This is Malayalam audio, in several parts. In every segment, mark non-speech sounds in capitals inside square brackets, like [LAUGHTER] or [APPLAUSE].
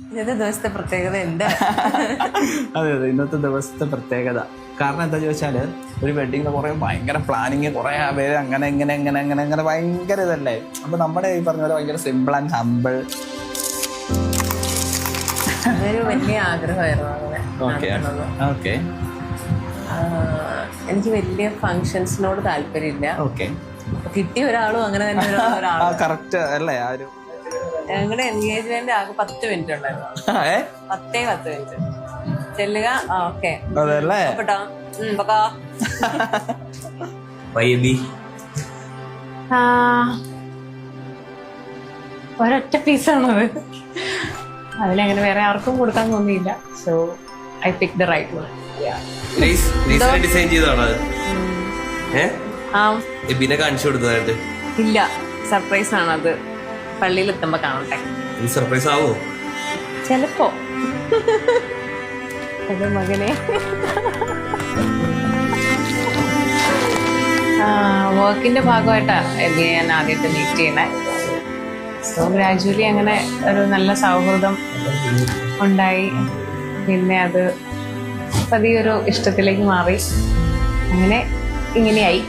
ഇന്നത്തെ ദിവസത്തെ പ്രത്യേകത ഉണ്ട് അതെ അതെ ഇന്നത്തെ ദിവസത്തെ പ്രത്യേകത. കാരണം എന്താ ചോദിച്ചാൽ ഒരു വെഡിങ്ങിന് കുറെ ഭയങ്കര പ്ലാനിങ് കുറെ പേര് അങ്ങനെ ഇങ്ങനെ ഇങ്ങനെ അങ്ങനെ അങ്ങനെ ഭയങ്കര ഇതല്ലേ? അപ്പൊ നമ്മുടെ ഈ പറഞ്ഞ പോലെ ഭയങ്കര സിമ്പിൾ ആൻഡ് ഹമ്പിൾ അതൊരു വലിയ ആഗ്രഹമായിരുന്നു അങ്ങനെ ഓക്കെ ഓക്കെ ആ, എനിക്ക് വലിയ ഫങ്ഷൻസിനോട് താല്പര്യമില്ല. ഓക്കെ കിട്ടിയ ഒരാളും അങ്ങനെ തന്നെ ഒരാളും കറക്റ്റ് അല്ലേ? ആ ഒരു ഞങ്ങളുടെ എൻഗേജ്മെന്റ് ആകെ പത്ത് മിനിറ്റ് ഉണ്ടായിരുന്നു പത്തേ പത്ത് മിനിറ്റ് ചെല്ലുക ഓക്കെ അതല്ലേ? ഒരൊറ്റ പീസാണത് അതിലങ്ങനെ വേറെ ആർക്കും കൊടുക്കാൻ തോന്നിയില്ല. So I pick the right one design എബിനെ കാണിച്ചു കൊടുത്തതായിട്ട്. ഇല്ല. സർപ്രൈസ് ആണ് അത് പള്ളിയിൽ എത്തുമ്പോ കാണട്ടെ സർപ്രൈസ് ആവോ? ചെലപ്പോ. അത് മകനെ. വർക്കിന്റെ ഭാഗമായിട്ടാണ് എബിയെ ഞാൻ ആദ്യമായിട്ട് മീറ്റ് ചെയ്യണേ സോ ഗ്രാജുവലി അങ്ങനെ ഒരു നല്ല സൗഹൃദം ഉണ്ടായി. പിന്നെ അത് പതിയൊരു ഇഷ്ടത്തിലേക്ക് മാറി. അങ്ങനെ ഇങ്ങനെയായി.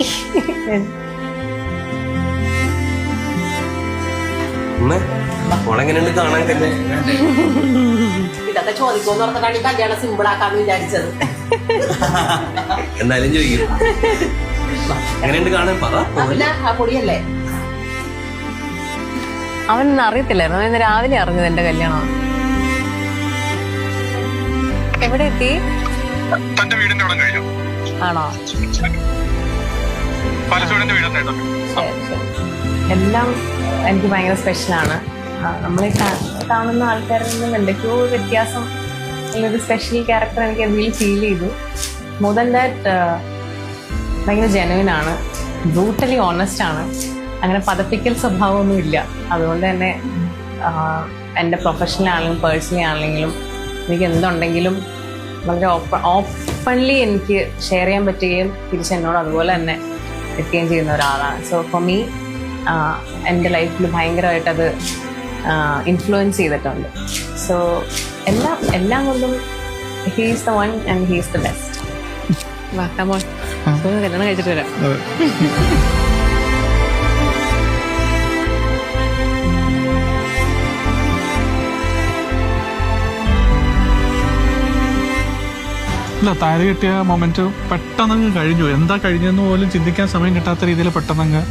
ഉമ്മ കാണാൻ തന്നെ? ഇതൊക്കെ ചോദിക്കുമെന്ന് പറഞ്ഞിട്ടാണ് ഈ കല്യാണം സിമ്പിൾ ആക്കാന്ന് വിചാരിച്ചത്. എന്തായാലും ചോദിക്കും. എങ്ങനെയുണ്ട് കാണാൻ? പറ പൊടിയല്ലേ? അവനൊന്നും അറിയത്തില്ലായിരുന്നു. അവൻ ഇന്ന് രാവിലെ അറിഞ്ഞത് എന്റെ കല്യാണം എവിടെ എത്തി? തന്റെ വീടിന്റെ അവിടെ കഴിഞ്ഞു. ആണോ. എല്ലാം എനിക്ക് ഭയങ്കര സ്പെഷ്യലാണ് നമ്മൾ കാണുന്ന ആൾക്കാരിൽ നിന്നും എന്തൊക്കെയോ വ്യത്യാസം ഒരു സ്പെഷ്യൽ ക്യാരക്ടർ എനിക്ക് അതിൽ ഫീൽ ചെയ്തു. മോർ ദാൻ ദാറ്റ് ഭയങ്കര ജെനുവിൻ ആണ്. ബ്രൂട്ടലി ഓണസ്റ്റ് ആണ്. അങ്ങനെ പതപ്പിക്കൽ സ്വഭാവമൊന്നും ഇല്ല. അതുകൊണ്ട് തന്നെ എന്റെ പ്രൊഫഷണൽ ആണെങ്കിലും പേഴ്സണലി ആണെങ്കിലും എനിക്ക് എന്തുണ്ടെങ്കിലും വളരെ ഓപ്പ ഓപ്പൺലി എനിക്ക് ഷെയർ ചെയ്യാൻ പറ്റുകയും തിരിച്ച് എന്നോട് അതുപോലെ തന്നെ എത്തുകയും ചെയ്യുന്ന ഒരാളാണ്. സോ ഫോർ മീ എന്റെ ലൈഫിൽ ഭയങ്കരമായിട്ടത് അത് ഇൻഫ്ലുവൻസ് ചെയ്തിട്ടുണ്ട്. സോ എല്ലാം എല്ലാം കൊണ്ടും he's the one and he's the best വാക്കാമോൻ കല്യാണം കഴിച്ചിട്ട് വരാം. ഇല്ല താഴെ കിട്ടിയ മൊമെന്റ് പെട്ടെന്നങ്ങ് കഴിഞ്ഞു. എന്താ കഴിഞ്ഞെന്ന് പോലും ചിന്തിക്കാൻ സമയം കിട്ടാത്ത രീതിയിൽ പെട്ടെന്നങ്ങ്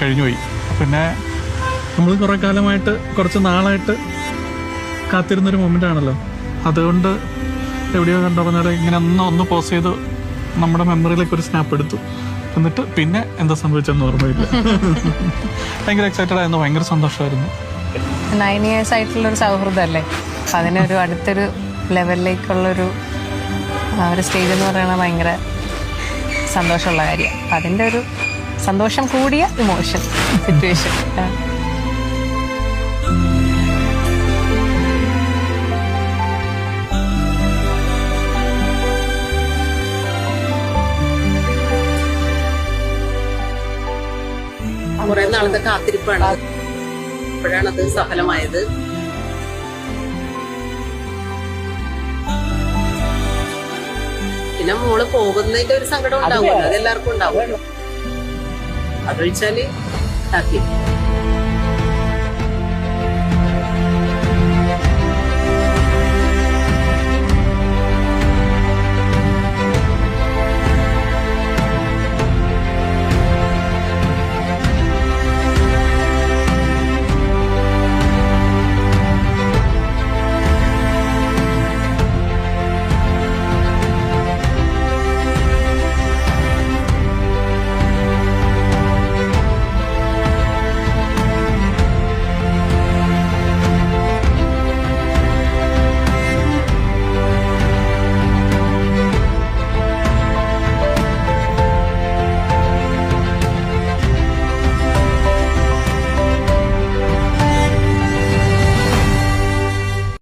കഴിഞ്ഞുപോയി. പിന്നെ നമ്മൾ കുറെ കാലമായിട്ട് കുറച്ച് നാളായിട്ട് കാത്തിരുന്നൊരു മൊമെന്റ് ആണല്ലോ. അതുകൊണ്ട് എവിടെയോ കണ്ടു പറഞ്ഞാൽ ഇങ്ങനെ ഒന്ന് ഒന്ന് പോസ് ചെയ്ത് നമ്മുടെ മെമ്മറിയിലേക്ക് ഒരു സ്നാപ്പ് എടുത്തു. എന്നിട്ട് പിന്നെ എന്താ സംഭവിച്ചെന്ന് ഓർമ്മയില്ല. [LAUGHS] ഭയങ്കര എക്സൈറ്റഡ് ആയിരുന്നു ഭയങ്കര സന്തോഷമായിരുന്നു. നയൻ ഇയേഴ്സ് ആയിട്ടുള്ള ഒരു സൗഹൃദമല്ലേ? അപ്പം അതിനൊരു അടുത്തൊരു ലെവലിലേക്കുള്ളൊരു ഒരു സ്റ്റേജ് എന്ന് പറയുന്നത് ഭയങ്കര സന്തോഷമുള്ള കാര്യം. അതിന്റെ ഒരു സന്തോഷം കൂടിയ ഇമോഷൻ സിറ്റുവേഷൻ കുറെ നാളത്തെ കാത്തിരിപ്പാണ്. ഇപ്പോഴാണ് അത് സഫലമായത്. പിന്നെ മോൾ പോകുന്നതിന്റെ ഒരു സങ്കടം ഉണ്ടാവുമല്ലോ? അത്. എല്ലാവർക്കും ഉണ്ടാവും ভালোই চলে থাকে